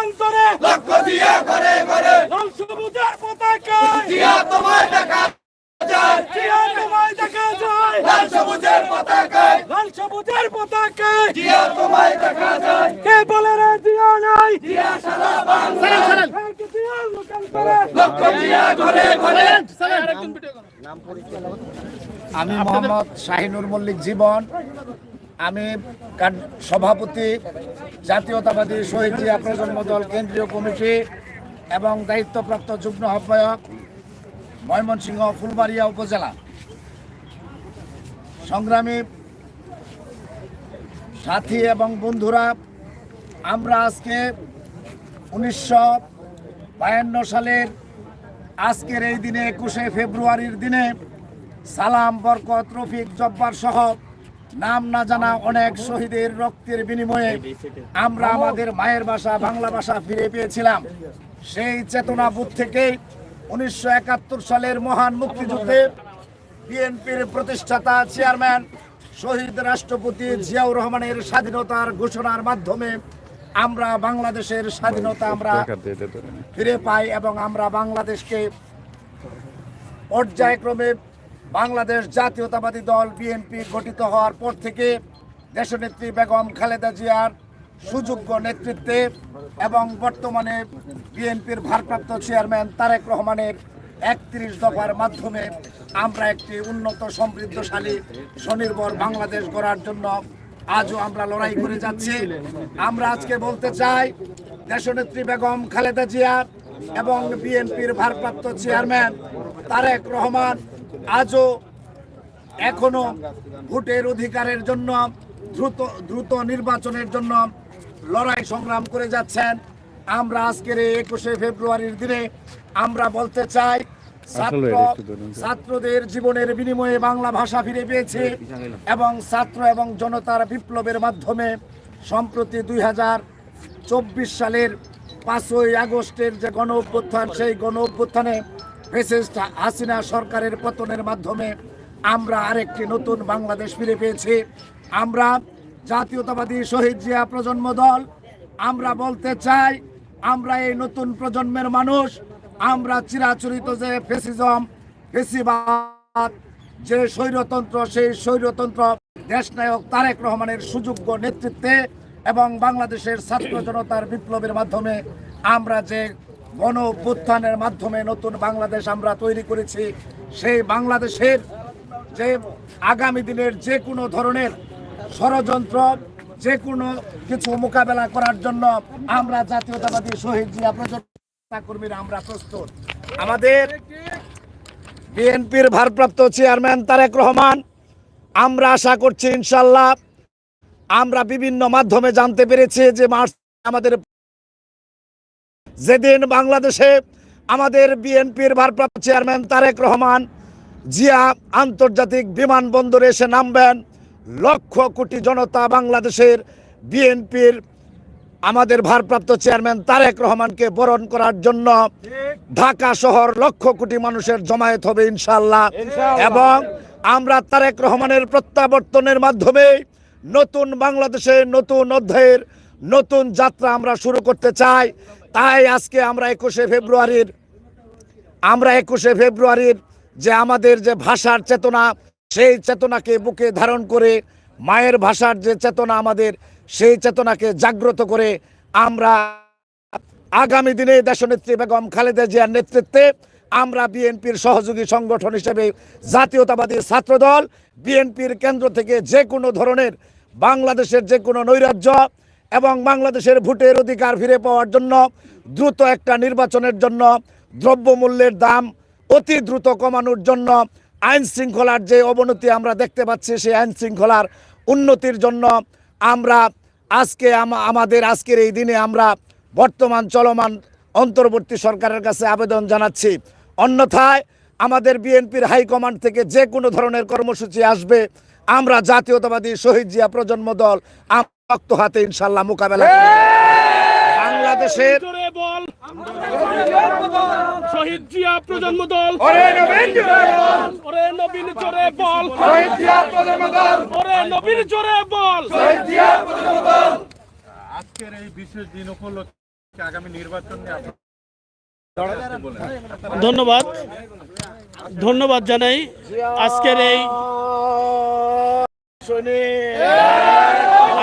লোকান্তরে লক্ষ্য দিয়ে ঘরে ঘরে। লাল সবুজের পতাকা। জিয়া তোমায় দেখা যায়। জিয়া তোমায় দেখা যায়। লাল সবুজের পতাকায় লাল সবুজের পতাকা। জিয়া তোমায় দেখা যায়। কে বলে রে জিয়া নাই? জিয়া সারা বাংলা। জিয়া ঘরে ঘরে। আমি মোহাম্মদ শাহিনুর মল্লিক জীবন। আমি সভাপতি জাতীয়তাবাদী শহীদ জিয়া প্রজন্ম দল কেন্দ্রীয় কমিটি এবং দায়িত্বপ্রাপ্ত যুগ্ম আহ্বায়ক ময়মনসিংহ, ফুলবাড়িয়া উপজেলা। সংগ্রামী সাথী এবং বন্ধুরা, আমরা আজকে উনিশশো বায়ান্ন সালের আজকের এই দিনে একুশে ফেব্রুয়ারির দিনে সালাম, বরকত, রফিক, জব্বার সহ নাম না জানা অনেক শহীদের রক্তের বিনিময়ে আমরা আমাদের মায়ের ভাষা, বাংলা ভাষা ফিরে পেয়েছিলাম। সেই চেতনা বুথ থেকেই উনিশশো সালের মহান মুক্তিযুদ্ধে বিএনপির প্রতিষ্ঠাতা, চেয়ারম্যান, শহীদ রাষ্ট্রপতি জিয়াউর রহমানের স্বাধীনতার ঘোষণার মাধ্যমে আমরা বাংলাদেশের স্বাধীনতা আমরা ফিরে পাই এবং আমরা বাংলাদেশকে পর্যায়ক্রমে বাংলাদেশ জাতীয়তাবাদী দল বিএনপি গঠিত হওয়ার পর থেকে দেশনেত্রী বেগম খালেদা জিয়ার সুযোগ্য নেতৃত্বে এবং বর্তমানে বিএনপির ভারপ্রাপ্ত চেয়ারম্যান তারেক রহমানের একত্রিশ দফার মাধ্যমে আমরা একটি উন্নত, সমৃদ্ধশালী, স্বনির্ভর বাংলাদেশ গড়ার জন্য আজও আমরা লড়াই করে যাচ্ছি। আমরা আজকে বলতে চাই, দেশনেত্রী বেগম খালেদা জিয়া এবং বিএনপির ভারপ্রাপ্ত চেয়ারম্যান তারেক রহমান আজও এখনও ভোটের অধিকারের জন্য দ্রুত দ্রুত নির্বাচনের জন্য লড়াই সংগ্রাম করে যাচ্ছেন। আমরা আজকের এই একুশে ফেব্রুয়ারির দিনে আমরা বলতে চাই ছাত্র ছাত্রদের জীবনের বিনিময়ে বাংলা ভাষা ফিরে পেয়েছে এবং ছাত্র এবং জনতার বিপ্লবের মাধ্যমে সম্প্রতি দুই হাজার চব্বিশ সালের পাঁচই আগস্টের যে গণ অভ্যুত্থান সেই গণ অভ্যুত্থানে ফেসিস্ট হাসিনা সরকারের পতনের মাধ্যমে আমরা আরেকটি নতুন বাংলাদেশ ফিরে পেয়েছি। আমরা জাতীয়তাবাদী শহীদ জিয়া প্রজন্ম দল, আমরা বলতে চাই, আমরা এই নতুন প্রজন্মের মানুষ, আমরা চিরাচরিত যে ফেসিজম, ফেসিবাদ, যে স্বৈরতন্ত্র, সেই স্বৈরতন্ত্র দেশনায়ক তারেক রহমানের সুযোগ্য নেতৃত্বে এবং বাংলাদেশের ছাত্র জনতার বিপ্লবের মাধ্যমে আমরা যে গণ অভ্যুত্থানের মাধ্যমে নতুন বাংলাদেশ আমরা তৈরি করেছি। সেই বাংলাদেশের যে আগামী দিনের যে কোনো ধরনের ষড়যন্ত্র, যে কোনো কিছু মোকাবেলা করার জন্য আমরা জাতীয়তাবাদী শহীদ জিয়া কর্মীরা আমরা প্রস্তুত। আমাদের বিএনপির ভারপ্রাপ্ত চেয়ারম্যান তারেক রহমান, আমরা আশা করছি ইনশাল্লাহ, আমরা বিভিন্ন মাধ্যমে জানতে পেরেছি যে মার্চ আমাদের যেদিন বাংলাদেশে আমাদের বিএনপির ভারপ্রাপ্ত চেয়ারম্যান তারেক রহমান জিয়া আন্তর্জাতিক বিমানবন্দরে এসে নামবেন লক্ষ কোটি জনতা বাংলাদেশের বিএনপির আমাদের ভারপ্রাপ্ত চেয়ারম্যান তারেক রহমানকে বরণ করার জন্য ঢাকা শহর লক্ষ কোটি মানুষের জমায়েত হবে ইনশাল্লাহ এবং আমরা তারেক রহমানের প্রত্যাবর্তনের মাধ্যমে নতুন বাংলাদেশে নতুন অধ্যায়ের নতুন যাত্রা আমরা শুরু করতে চাই। তাই আজকে আমরা একুশে ফেব্রুয়ারির, আমরা একুশে ফেব্রুয়ারির যে আমাদের যে ভাষার চেতনা, সেই চেতনাকে বুকে ধারণ করে, মায়ের ভাষার যে চেতনা আমাদের, সেই চেতনাকে জাগ্রত করে আমরা আগামী দিনে দেশনেত্রী বেগম খালেদা জিয়ার নেতৃত্বে আমরা বিএনপির সহযোগী সংগঠন হিসেবে জাতীয়তাবাদী ছাত্রদল, বিএনপির কেন্দ্র থেকে যে কোনো ধরনের বাংলাদেশের যে কোনো নৈরাজ্য এবং বাংলাদেশের ভোটের অধিকার ফিরে পাওয়ার জন্য দ্রুত একটা নির্বাচনের জন্য দ্রব্যমূল্যের দাম অতি দ্রুত কমানোর জন্য আইন শৃঙ্খলার যে অবনতি আমরা দেখতে পাচ্ছি, সেই আইন শৃঙ্খলার উন্নতির জন্য আমরা আজকে আমাদের আজকের এই দিনে আমরা বর্তমান চলমান অন্তর্বর্তী সরকারের কাছে আবেদন জানাচ্ছি। অন্যথায় আমাদের বিএনপির হাইকমান্ড থেকে যে কোনো ধরনের কর্মসূচি আসবে, আমরা জাতীয়তাবাদী শহীদ জিয়া প্রজন্ম দল রক্ত হাতে ইনশাল্লাহ মোকাবেলা। বাংলাদেশের বল। শহীদ জিয়া প্রজন্ম দল। ওরে নবীন বল। ওরে নবীন জোরে বল। শহীদ জিয়া প্রজন্ম দল। ওরে নবীন জোরে বল। শহীদ জিয়া প্রজন্ম দল। আজকের এই বিশেষ দিন উপলক্ষে আগামী নির্বাচন নিয়ে ধন্যবাদ। ধন্যবাদ জানাই আজকের এই!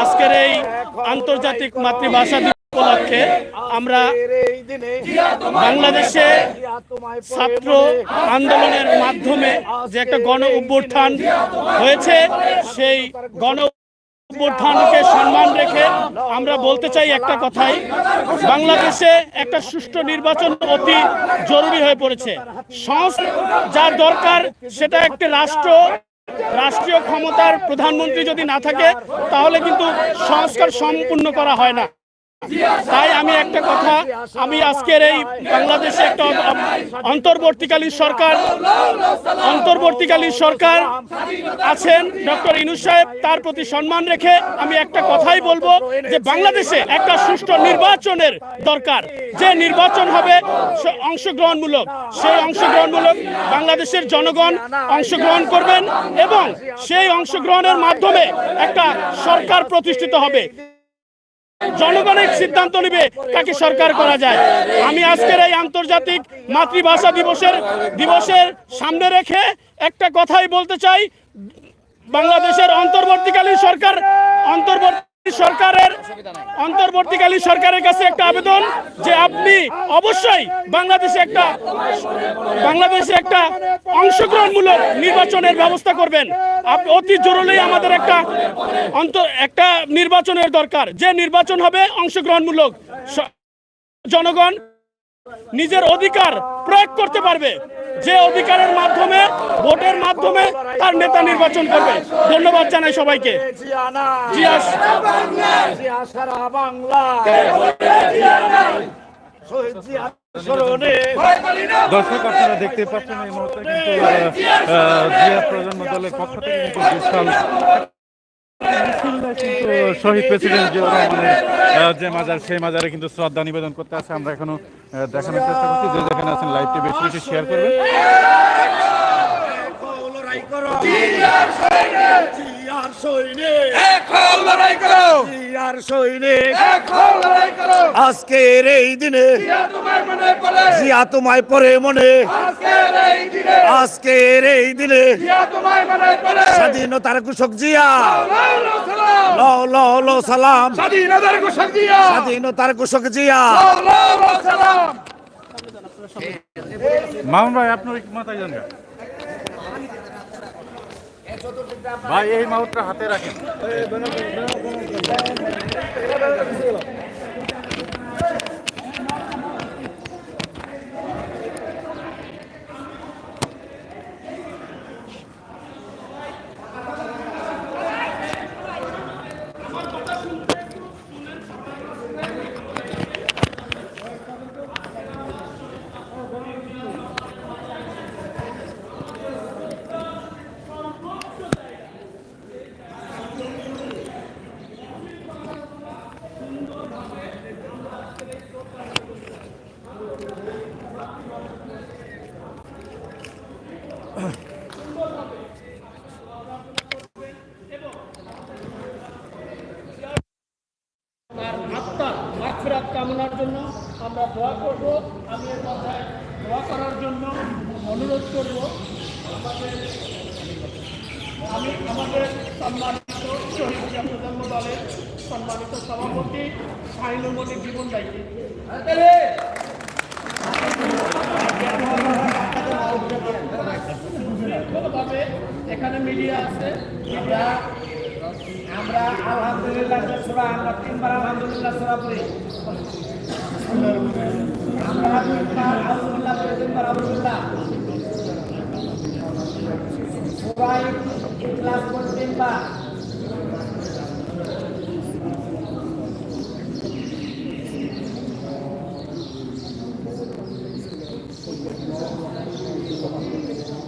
আজকের এই আন্তর্জাতিক মাতৃভাষা দিবস উপলক্ষে আমরা বাংলাদেশে ছাত্র আন্দোলনের মাধ্যমে যে একটা গণ অভ্যুত্থান হয়েছে, সেই গণ অভ্যুত্থানকে সম্মান রেখে আমরা বলতে চাই একটা কথাই। বাংলাদেশে একটা সুষ্ঠু নির্বাচন অতি জরুরি হয়ে পড়েছে। সংস্কার যার দরকার সেটা একটি রাষ্ট্র রাষ্ট্রীয় ক্ষমতার প্রধানমন্ত্রী যদি না থাকে তাহলে কিন্তু সংস্কার সম্পূর্ণ করা হয় না। তাই আমি একটা কথা, আমি আজকের এই বাংলাদেশে একটা অন্তর্বর্তীকালীন সরকার অন্তর্বর্তীকালীন সরকার আছেন ডক্টর ইনুস সাহেব, তার প্রতি সম্মান রেখে আমি একটা কথাই বলব যে বাংলাদেশে একটা সুষ্ঠু নির্বাচনের দরকার। যে নির্বাচন হবে অংশগ্রহণমূলক, সেই অংশগ্রহণমূলক বাংলাদেশের জনগণ অংশগ্রহণ করবেন এবং সেই অংশগ্রহণের মাধ্যমে একটা সরকার প্রতিষ্ঠিত হবে। জনগণের সিদ্ধান্ত নিবে কাকে সরকার করা যায়। আমি আজকের এই আন্তর্জাতিক মাতৃভাষা দিবসের দিবসের সামনে রেখে একটা কথাই বলতে চাই। বাংলাদেশের অন্তর্বর্তীকালীন সরকার অন্তর্বর্তী সরকারের অন্তর্বর্তীকালীন সরকারের কাছে একটা আবেদন যে আপনি অবশ্যই বাংলাদেশে একটা বাংলাদেশে একটা অংশগ্রহণমূলক নির্বাচনের ব্যবস্থা করবেন। অতি জরুরি আমাদের একটা অন্ত একটা নির্বাচনের দরকার। যে নির্বাচন হবে অংশগ্রহণমূলক। জনগণ নিজের অধিকার প্রয়োগ করতে পারবে। যে অধিকারের মাধ্যমে, ভোটের মাধ্যমে তার নেতা নির্বাচন করবে। ধন্যবাদ জানাই সবাইকে। দর্শক, আপনারা দেখতে পাচ্ছেন এই মুহূর্তে কিন্তু জিয়া প্রজন্ম দলের পক্ষ থেকে কিন্তু বিশাল শহীদ প্রেসিডেন্ট জিয়া রহমানের যে মাজার, সেই মাজারে কিন্তু শ্রদ্ধা নিবেদন করতে আছে। আমরা এখনও দেখানোর চেষ্টা করছি। যে যেখানে আছেন লাইভটি বেশি বেশি শেয়ার করবেন। এক হও লড়াই করো। এক হও লড়াই করো। আজকের এই দিনে জিয়া তোমায় পরে মনে। আজকের এই দিনে। স্বাধীনতার কৃষক জিয়া। লাল সালাম। ল সালাম। স্বাধীনতার ঘোষক জিয়া। স্বাধীনতার কৃষক জিয়া। মামুন ভাই আপনার মাথায় যান ভাই এই মাউটটা হাতে রাখেন তার আত্মার মাগফিরাত কামনার জন্য আমরা দোয়া করব আমি এর মাথায় দোয়া করার জন্য অনুরোধ করব আমাদের আমি আমাদের সম্মানিত শহীদ জিয়া প্রজন্ম দলের সম্মানিত সভাপতি শাহিনুমণি জীবন দায়িত্ব এখানে মিডিয়া আছে। মিডিয়া আমরা আলহামদুলিল্লাহ সুরা আমরা তিনবার আলহামদুলিল্লাহ সুরা পড়ি আমরা আলহামদুলিল্লাহ পড়ি তিনবার আলহামদুলিল্লাহ। সুরা ইখলাস পড়ি তিনবার।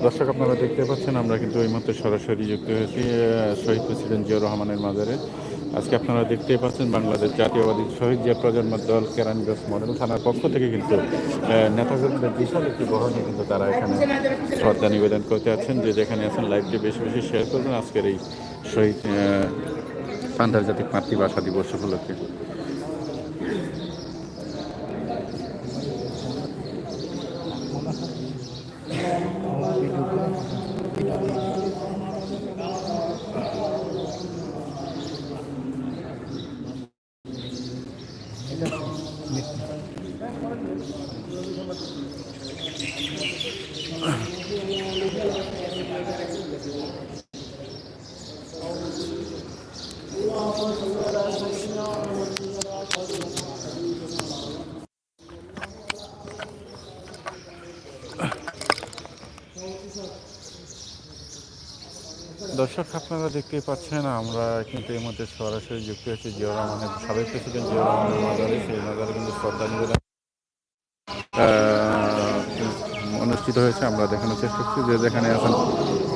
দর্শক, আপনারা দেখতে পাচ্ছেন, আমরা কিন্তু এই মুহূর্তে সরাসরি যুক্ত হয়েছি শহীদ প্রেসিডেন্ট জিয়া রহমানের মাজারে। আজকে আপনারা দেখতেই পাচ্ছেন, বাংলাদেশ জাতীয়বাদী শহীদ জিয়া প্রজন্ম দল, কেরানীগঞ্জ মডেল থানার পক্ষ থেকে কিন্তু নেতাকর্মীদের বিশাল একটি বহনে কিন্তু তারা এখানে শ্রদ্ধা নিবেদন করতে আছেন যে যেখানে আছেন, লাইভটি বেশি বেশি শেয়ার করবেন। আজকের এই শহীদ আন্তর্জাতিক মাতৃভাষা দিবস উপলক্ষে। দর্শক, আপনারা দেখতেই পাচ্ছেন, আমরা কিন্তু এই মধ্যে সরাসরি যুক্ত হয়েছি জিয়া রহমানের সাবেক প্রেসিডেন্ট জিয়া রহমানের মাজারে সেই মাজারে কিন্তু শ্রদ্ধা নিবেদন অনুষ্ঠিত হয়েছে। আমরা দেখানোর চেষ্টা করছি, যে যেখানে এখন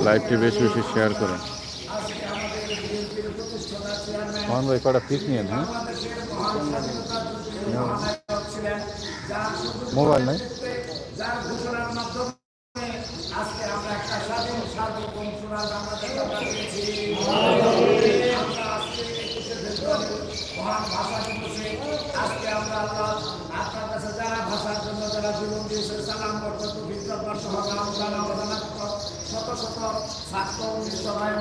লাইভটি বেশি বেশি শেয়ার করেন। মোহন ভাই কটা পিক নিয়ে হ্যাঁ? মোবাইল নাই আজকে আমরা আল্লাহ আপনার কাছে যারা ভাষার জন্য যারা জীবন দিয়েছে সালাম করতে তো বিদ্যাপর সহ নাম জানা অজানা শত শত উনিশশো ভাই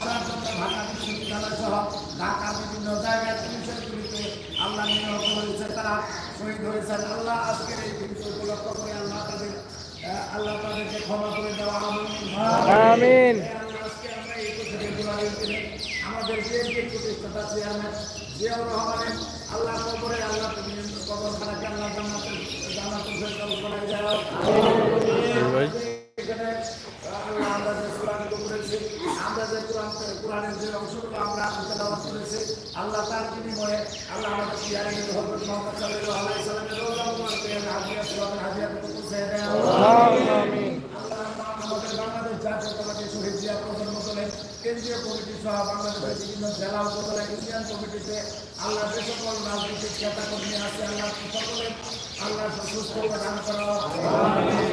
তার জন্য ঢাকা বিশ্ববিদ্যালয় সহ ঢাকা বিভিন্ন জায়গায় পুলিশের আল্লাহ নিয়োগ করেছে তারা শহীদ হয়েছেন আল্লাহ আজকের এই দিনকে উপলক্ষ করে আল্লাহ তাদের আল্লাহ তাদেরকে ক্ষমা করে দেওয়া আমিন। আজকে আমরা এই আমাদের বিএনপি প্রতিষ্ঠাতা চেয়ারম্যান জিয়াউর রহমানের আল্লাহ কবরে আল্লাহ কবর খানাকে আল্লাহ জান্নাতের জান্নাতুল ফেরদাউস বানায় দাও কোরআনের যে অংশগুলো আমরা তেলাওয়াত করেছি আল্লাহ তার বিনিময়ে আল্লাহ আমাদের পিয়ারে হযরত মুহাম্মদ সাল্লাল্লাহু আলাইহি সাল্লামের রোজা মুবারকে হাজিয়া সালামের হাজিয়া থেকে পৌঁছে দেয় আমিন আমাদের বাংলাদেশ জাতীয়তাবাদী শহীদ জিয়া প্রজন্ম দলের কেন্দ্রীয় কমিটি সহ বাংলাদেশের বিভিন্ন জেলা উপজেলা ইউনিয়ন কমিটিতে আল্লাহ যে সকল রাজনৈতিক নেতা কর্মী আছে আল্লাহ সকলের আল্লাহ সুস্থতা দান করো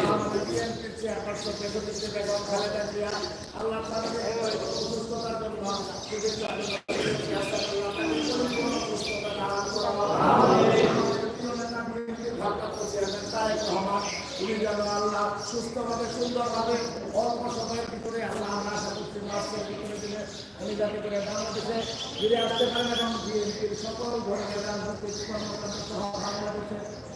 আমাদের বিএনপির চেয়ারপারসন প্রেসিডেন্ট বেগম খালেদা জিয়া আল্লাহ তাদের সুস্থতার জন্য চিকিৎসা উনি যেন আল্লাহ সুস্থভাবে সুন্দরভাবে অল্প সময়ের ভিতরে আল্লাহ আমরা করছি মাসের ভিতরে দিলে উনি যাতে করে বাংলাদেশে আসতে পারেন এবং বিএনপির সকল ধরনের রাজনৈতিক কর্মকাণ্ড সহ বাংলাদেশে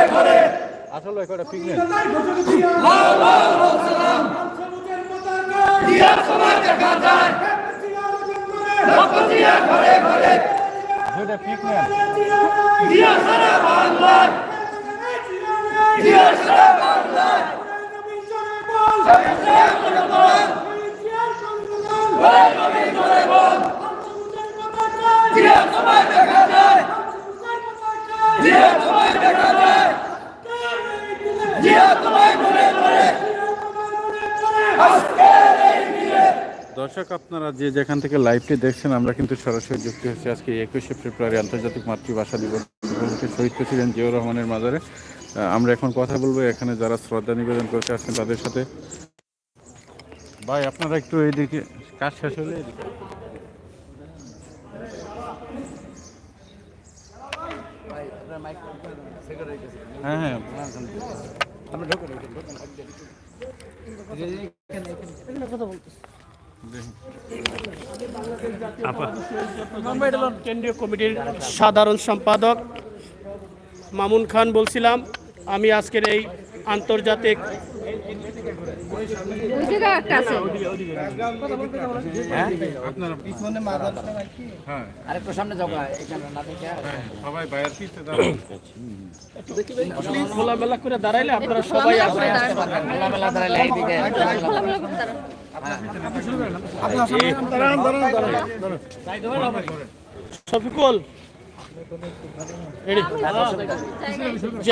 আমিন আমিন সুম্মা আমিন কালিমাতে ইবাল্লাহ ইলাহা ইল্লাল্লাহ মুহাম্মাদুর রাসূলুল্লাহ আসল ভাই আসল ভাই কটা পিক নেন দুইটা পিক নেন দর্শক আপনারা যে যেখান থেকে লাইভটি দেখছেন আমরা কিন্তু সরাসরি যুক্ত হচ্ছি আজকে একুশে ফেব্রুয়ারি আন্তর্জাতিক মাতৃভাষা দিবস উপলক্ষে। শহীদ প্রেসিডেন্ট জিয়াউর রহমানের মাজারে আমরা এখন কথা বলব। এখানে যারা শ্রদ্ধা নিবেদন করতে আসছেন তাদের সাথে। ভাই আপনারা একটু এইদিকে কাজ শেষ হলে এদিকে। হ্যাঁ হ্যাঁ। কেন্দ্রীয় কমিটির সাধারণ সম্পাদক মামুন খান বলছিলাম আমি আজকের এই আন্তর্জাতিক ওই জায়গায় একটা আছে। আপনারা হ্যাঁ পিছনে দাঁড়ান খোলামেলা করে দাঁড়াইলে আপনারা সবাই খোলামেলা দাঁড়ান। শফিকুল রেডি। জি